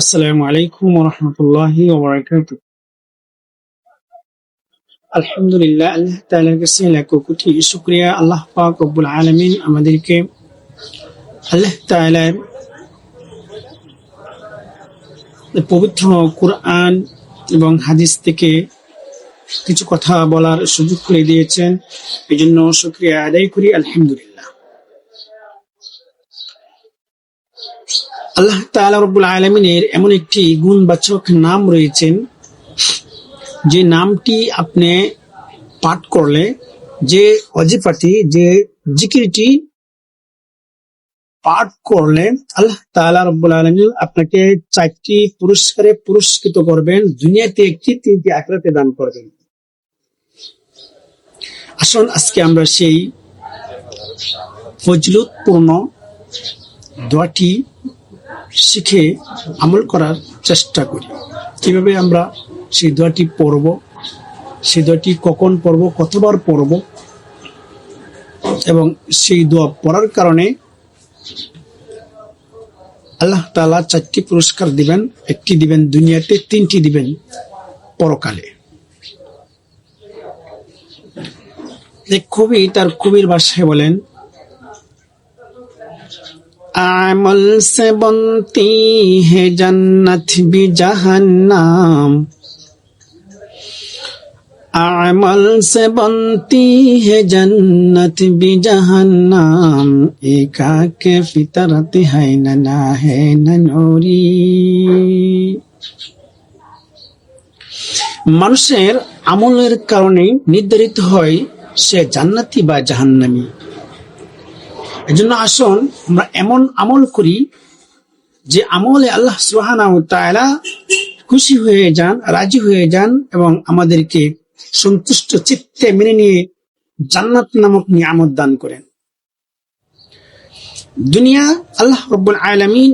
আসসালামু আলাইকুম রহমতুল্লাহি ওবরাকাতু আলহামদুলিল্লাহ, আল্লাহ তাআলার কাছে লাখো কোটি শুকরিয়া। আল্লাহ পাক রব্বুল আলামিন আমাদেরকে আল্লাহ তাআলার পবিত্র কোরআন এবং হাদিস থেকে কিছু কথা বলার সুযোগ করে দিয়েছেন। এই জন্য শুক্রিয়া আদায় করি। আলহামদুলিল্লাহ। আল্লাহ তাআলা রব্বুল আলমিনের এমন একটি গুণবাচক নাম রয়েছেন, যে নামটি আপনি পাঠ করলে যে অজিফাটি যে জিকিরটি পাঠ করলে আল্লাহ তাআলা রব্বুল আলমিন আপনাকে চারটি পুরস্কারে পুরস্কৃত করবেন, দুনিয়াতে একটি, তিনটি আখরাতে দান করবেন। আসুন আজকে আমরা সেই ফজলুতপূর্ণ দোয়াটি শিখে আমল করার চেষ্টা করি। কীভাবে আমরা সেই দোয়াটি পড়ব, সেই দোয়াটি কখন পড়ব, কতবার পড়ব এবং সেই দোয়া পড়ার কারণে আল্লাহ তালা চারটি পুরস্কার দিবেন, একটি দিবেন দুনিয়াতে, তিনটি দিবেন পরকালে। কবি তার কবির ভাষায় বলেন अमल से बनती है जन्नत भी जहन्नम अमल से बनती है जन्नत भी जहन्नम एका के फितरत है ना है नोरी মানুষের আমলের কারণে নির্ধারিত হয় সে জান্নাতি বা জাহান্নামী এজন্য আসুন, আমরা এমন আমল করি যে আমলে আল্লাহ সুহানা তাআলা খুশি হয়ে যান, রাজি হয়ে যান এবং আমাদেরকে সন্তুষ্ট চিত্তে মেনে নিয়ে জান্নাত নামক নিয়ামত দান করেন। দুনিয়া আল্লাহ রব্বুল আলমিন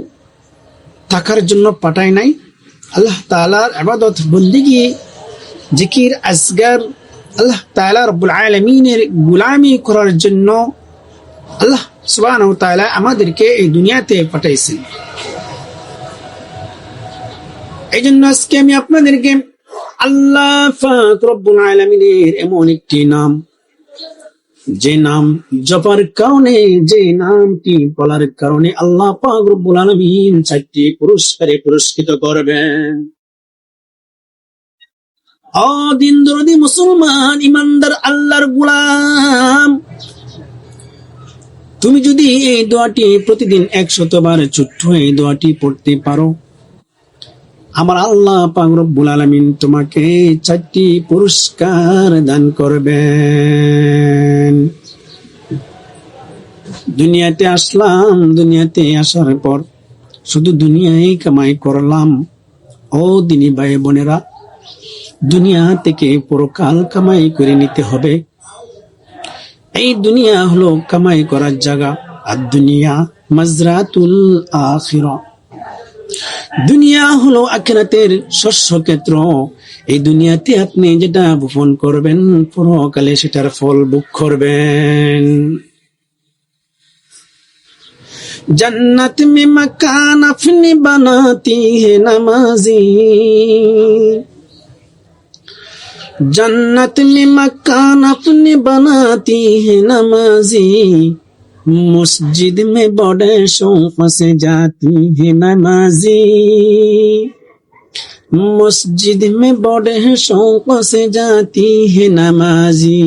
থাকার জন্য পাঠায় নাই। আল্লাহ তালার আবাদত বন্দিগি, জিকির আসগার আল্লাহ তালা রব্বুল আলমিনের গুলামি করার জন্য আল্লাহ সুবাহ আমাদেরকে এই দুনিয়াতে পাঠাইছেন। এই জন্য আজকে আমি আপনাদেরকে এমন একটি নাম, যে নাম জপার কারণে, যে নামটি বলার কারণে আল্লাহ পাক আলমিন চারটি পুরস্কারে পুরস্কৃত করবেন। অদিন মুসলমান, ইমানদার, আল্লাহর গুলাম। তুমি যদি এই দোয়াটি প্রতিদিন একশতবার ছোট্ট এই দোয়াটি পড়তে পারো, আমার আল্লাহ পাকরব্বুল আলমিন তোমাকে চারটি পুরস্কার দান করবেন। দুনিয়াতে আসলাম, দুনিয়াতে আসার পর শুধু দুনিয়ায় কামাই করলাম। ও দিনী ভাই বোনেরা, দুনিয়া থেকে পরকাল কামাই করে নিতে হবে। এই দুনিয়া হলো কামাই করার জায়গা, আর দুনিয়া মাজরাতুল আখির। দুনিয়া হলো আখেরাতের শস্য ক্ষেত্র। এই দুনিয়াতে আপনি যেটা বপন করবেন, পরকালে সেটার ফল ভোগ করবেন। জন্নত মে মকান আপনি বানাতি হে নামাজি। जन्नत में मकान अपने बनाती है नमाजी मस्जिद में बड़े शौक से जाती है नमाजी मस्जिद में बड़े शौक से जाती है नमाजी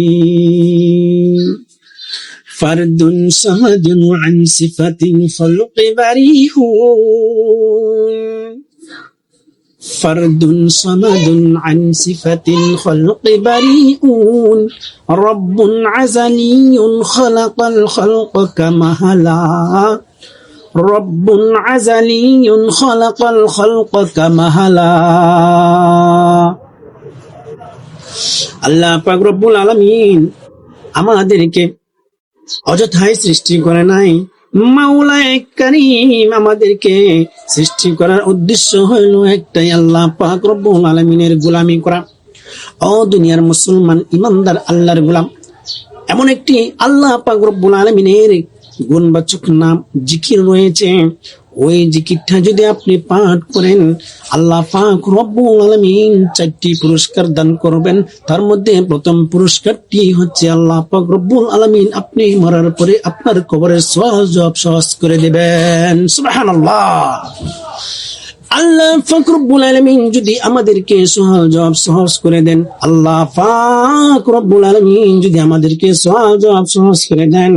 फर्दुन समदुन अन सिफतिन खलुक बरी فرد صمد عن صفة الخلق بريئون رب عزلي خلق الخلق كما هلا رب عزلي خلق الخلق كما هلا আল্লাহ পাক রব্বুল আলামিন আমাদেরকে অযথায় সৃষ্টি করে নাই মাওলায় আমাদেরকে সৃষ্টি করার উদ্দেশ্য হইল একটাই, আল্লাহ পাক রব্বুল আলমিনের গুলামি করা। ও দুনিয়ার মুসলমান ইমানদার আল্লাহর গুলাম। এমন একটি আল্লাহ পাক রব্বুল আলমিনের গুণবাচক নাম, জিকির রয়েছে। ওই জিকিরটা যদি আপনি পাঠ করেন, আল্লাহ পাক রব্বুল আলামিন চারটি পুরস্কার দান করবেন। তার মধ্যে প্রথম পুরস্কারটি হচ্ছে আল্লাহ পাক রব্বুল আলামিন আপনি মরার পরে আপনার কবরের সহজ সহজ করে দেবেন। সুবহানাল্লাহ। আল্লাহ ফাকরুল আলমিন যদি আমাদেরকে সহজ জবাব সহজ করে দেন, আল্লাহ ফাকরুল আলমিন যদি আমাদেরকে সহজ জবাব সহজ করে দেন,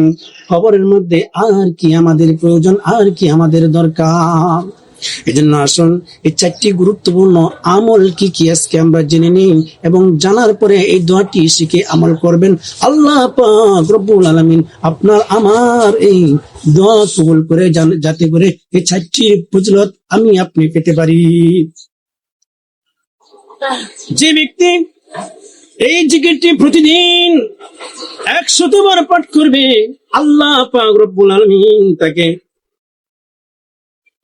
খবরের মধ্যে আর কি আমাদের প্রয়োজন, আর কি আমাদের দরকার? এই জন্য আসুন, এই চারটি গুরুত্বপূর্ণ আমল কি কি আজকে আমরা জেনে নিই এবং জানার পরে এই দোয়াটি শিখে আমল করবেন। আল্লাহ রব্বুল আলামিন আপনার, আমার এই দোয়া কবুল করে যাতে করে এই চারটি ফজিলত আমি আপনি পেতে পারি। যে ব্যক্তি এই জিকিরটি প্রতিদিন একশতবার পাঠ করবে, আল্লাহ পাক রব্বুল আলামিন তাকে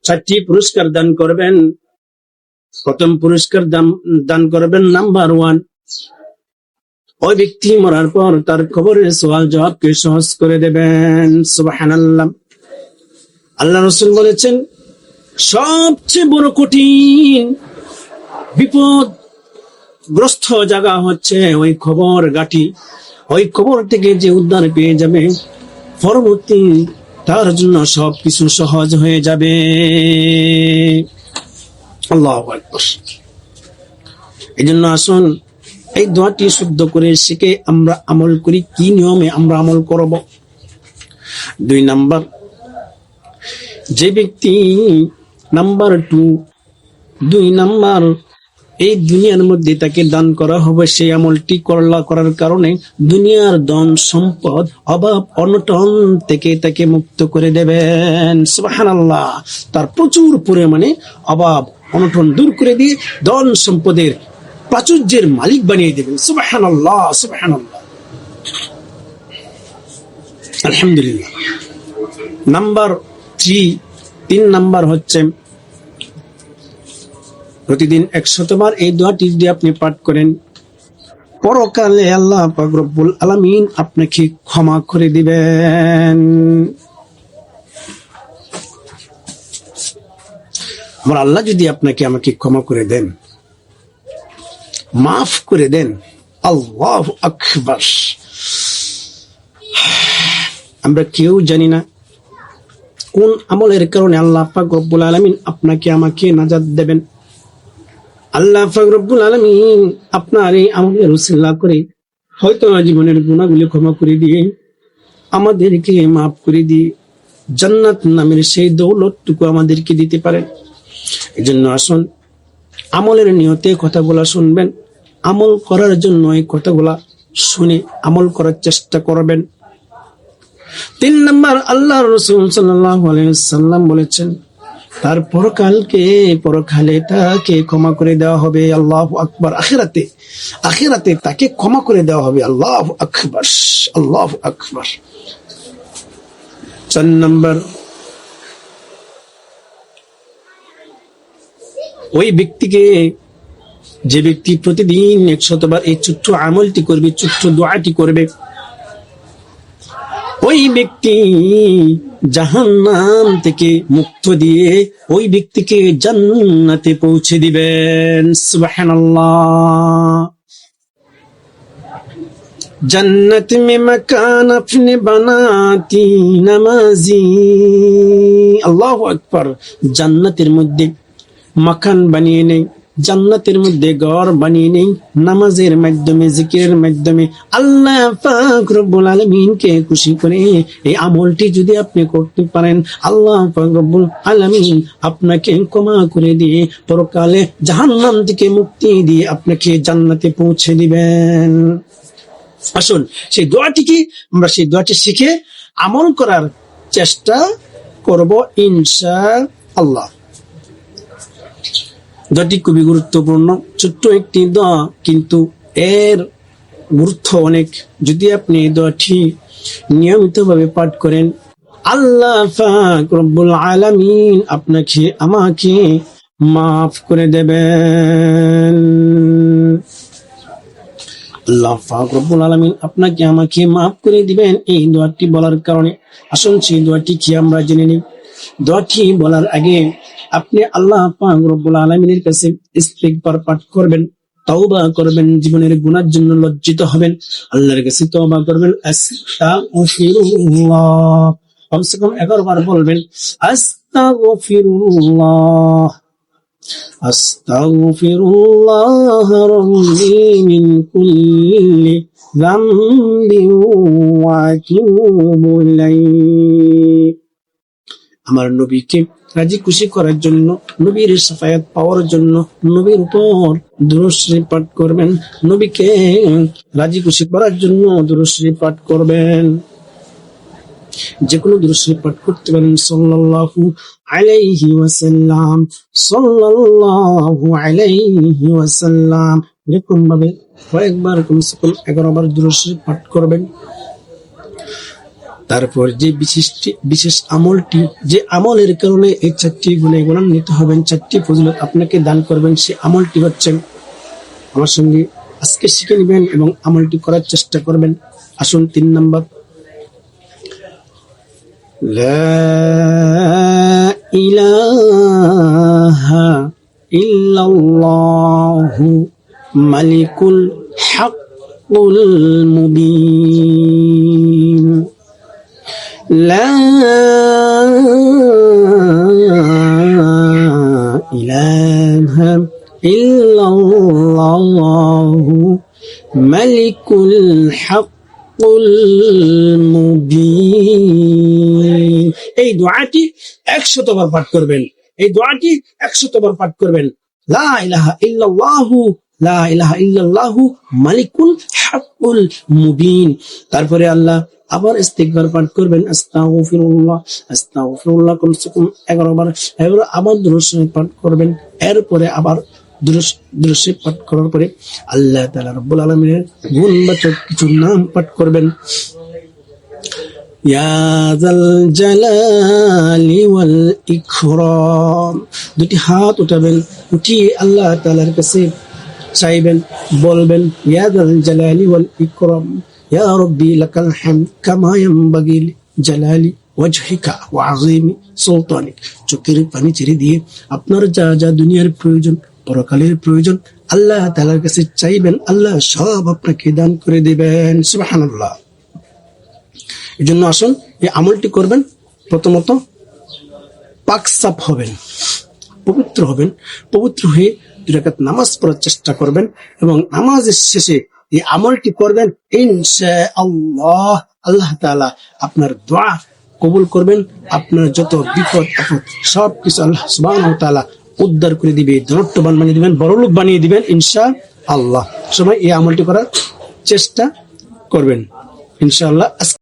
চারটি পুরস্কার দান করবেন। প্রথম পুরস্কার দান করবেন নাম্বার ওয়ান। ওই ব্যক্তি মরার পর তার খবরের সওয়াল জবাবকে সহজ করে দেবেন। সুবহানাল্লাহ। আল্লাহ রসুল বলেছেন, সবচেয়ে বড় কঠিন বিপদ গ্রস্ত জায়গা হচ্ছে ওই খবর গাঠি ওই খবর থেকে যে উদ্ধার পেয়ে যাবে। পরবর্তী তার জন্য সবকিছু সহজ হয়ে যাবে। আল্লাহ এই জন্য আসুন, এই দোয়াটি শুদ্ধ করে শিখে আমরা আমল করি, কি নিয়মে আমরা আমল করব? দুই নাম্বার, যে ব্যক্তি নাম্বার টু দুই নাম্বার এই দুনিয়ার মধ্যে তাকে দান করা হবে, সেই আমলটি করলা করার কারণে দুনিয়ার ধন সম্পদ, অভাব, অনটন থেকে তাকে মুক্ত করে দেবেন। সুবহানাল্লাহ। তার প্রচুর পরিমাণে অভাব, অনটন দূর করে দিয়ে ধন সম্পদের প্রাচুর্যের মালিক বানিয়ে দেবেন। সুবহানাল্লাহ সুবহানাল্লাহ। আলহামদুলিল্লাহ। নাম্বার থ্রি তিন নাম্বার হচ্ছে প্রতিদিন একশতবার এই দোয়াটি যদি আপনি পাঠ করেন, পরকালে আল্লাহ রব্বুল আলামিন আপনাকে ক্ষমা করে দিবেন। আমার আল্লাহ যদি আপনাকে আমাকে ক্ষমা করে দেন, মাফ করে দেন, আল্লাহ আকবার। আমরা কেউ জানি না কোন আমলের কারণে আল্লাহ পাক রব্বুল আলামিন আপনাকে আমাকে নাজাদ দেবেন। আল্লাহ পাক রব্বুল আলামিন আপনার এই আমলের উসিলা করে হয়তো জীবনের গুণাগুলি ক্ষমা করে দিয়ে, আমাদেরকে মাফ করে দিয়ে জান্নাত নামের সেই দৌলতটুকু আমাদেরকে দিতে পারেন। এই জন্য আসুন, আমলের নিয়তে কথাগুলা শুনবেন, আমল করার জন্য এই কথাগুলা শুনে আমল করার চেষ্টা করবেন। তিন নম্বর আল্লাহ রসুল সাল্লাম বলেছেন তার পরকালকে পরকালে তাকে ক্ষমা করে দেওয়া হবে আল্লাহ আকবর। আখেরাতে আখেরাতে তাকে ক্ষমা করে দেওয়া হবে আল্লাহ আকবর আল্লাহ আকবর। চার নম্বর, ওই ব্যক্তিকে যে ব্যক্তি প্রতিদিন একশতবার এই ছোট্ট আমলটি করবে ছোট্ট দোয়াটি করবে ওই ব্যক্তি জাহান নাম থেকে মুক্ত দিয়ে ওই ব্যক্তিকে জান্নাতে পৌঁছে দিবেন। জন্নত মে মকান আপনি اپنے নমাজি। আল্লাহ আকবর। জান্নাতের মধ্যে মাকান বানিয়ে নেই। জান্নাতের মধ্যে ঘর বানিয়ে নেই, নামাজের মাধ্যমে, জিকিরের মাধ্যমে। আল্লাহ পাক রব্বুল আলামিনকে খুশি করে এই আমলটি যদি আপনি করতে পারেন, আল্লাহ পাক রব্বুল আলামিন আপনাকে ক্ষমা করে দিয়ে পরকালে জাহান্নাম থেকে মুক্তি দিয়ে আপনাকে জান্নাতে পৌঁছে দিবেন। আসুন, সেই দোয়াটি কি? আমরা সেই দোয়াটি শিখে আমল করার চেষ্টা করব ইনশা আল্লাহ দোয়াটি খুবই গুরুত্বপূর্ণ, ছোট্ট একটি দোয়া, কিন্তু এর গুরুত্ব অনেক। যদি আপনি এই দোয়াটি নিয়মিতভাবে পাঠ করেন, আল্লাহ রব্বুল আলামিন আপনাকে, আমাকে মাফ করে দেবেন। আল্লাহ রব্বুল আলামিন আপনাকে, আমাকে মাফ করে দিবেন এই দোয়াটি বলার কারণে। আসুন সেই দোয়াটি কি আমরা জেনে নিই? দোয়াটি বলার আগে আপনি আল্লাহ পাক রব্বুল আলামিনের কাছে ইস্তিগফার পাঠ করবেন তওবা করবেন জীবনের গুনার জন্য লজ্জিত হবেন আল্লাহর কাছে তওবা করবেন আস্তাগফিরুল্লাহ কমসে কম এগারো বার বলবেন আস্তাগফিরুল্লাহ أستغفر الله ربي من كل ذنب وأتوب إليه আমার নবীকে রাজি খুশি করার জন্য, নবীর সাফায়াত পাওয়ার জন্য নবীর উপর দুরশ্রী পাঠ করবেন। নবীকে রাজি খুশি করার জন্য দুরশ্রী পাঠ করবেন। যে কোনো দুরুশ্বী পাঠ করতে পারেন সাল্লাল্লাহু আলাইহি ওয়াসাল্লাম। সাল্লাল্লাহু আলাইহি ওয়াসাল্লাম। এরকম ভাবে কয়েকবার কমসে কম এগারো বার দুরুশ্বী পাঠ করবেন। তারপর যে বিশিষ্ট বিশেষ আমলটি, যে আমলের কারণে এই চারটি গুণে গুণান্বিত হবেন, চারটি ফজিলত আপনাকে দান করবেন, সে আমলটি হচ্ছেন আমার সঙ্গে আজকে শিখে নেবেন এবং আমলটি করার চেষ্টা করবেন। আসুন তিন নম্বর। মালিকুল হাক্কুল মুবিন। إله إلا الله ملك الحق মুবিন এই দোয়াটি একশতবার পাঠ করবেন এই দোয়াটি একশতবার পাঠ করবেন লা ইলাহা ইল্লাল্লাহু তারপরে আল্লাহ আবার ইস্তিগফার পাঠ করবেন, আস্তাগফিরুল্লাহ আস্তাগফিরুল্লাহ কমসে কম 11 বার। এবার আবার দুরূদ পাঠ করবেন, এরপরে আবার পাঠ করার পরে আল্লাহ তালা কিছু নাম পাঠ করবেন। দুটি হাত উঠাবেন, উঠিয়ে আল্লাহ তাআলার কাছে চাইবেন বলবেন চোখের পানি ছেড়ে দিয়ে আপনার যা যা দুনিয়ার প্রয়োজন, পরকালের প্রয়োজন, আল্লাহ কাছে চাইবেন, আল্লাহ সব আপনাকে দান করে দিবেন। সুবাহান্লাহ এই জন্য আসুন, এই আমলটি করবেন। প্রথমত পাকসাপ হবেন, পবিত্র হবেন। পবিত্র হয়ে দুরাকাত নামাজ পড়ার চেষ্টা করবেন এবং নামাজের শেষে এই আমলটি করবেন আল্লাহ আল্লাহ তাআলা আপনার দোয়া কবুল করবেন। আপনার যত বিপদ, আপদ সব কিছু আল্লাহ তাআলা উদ্ধার করে দিবে ধনট্টবান বানিয়ে দিবেন, বড়লোক বানিয়ে দিবেন ইনশা আল্লাহ সবাই এই আমলটি করার চেষ্টা করবেন, ইনশাআল্লাহ।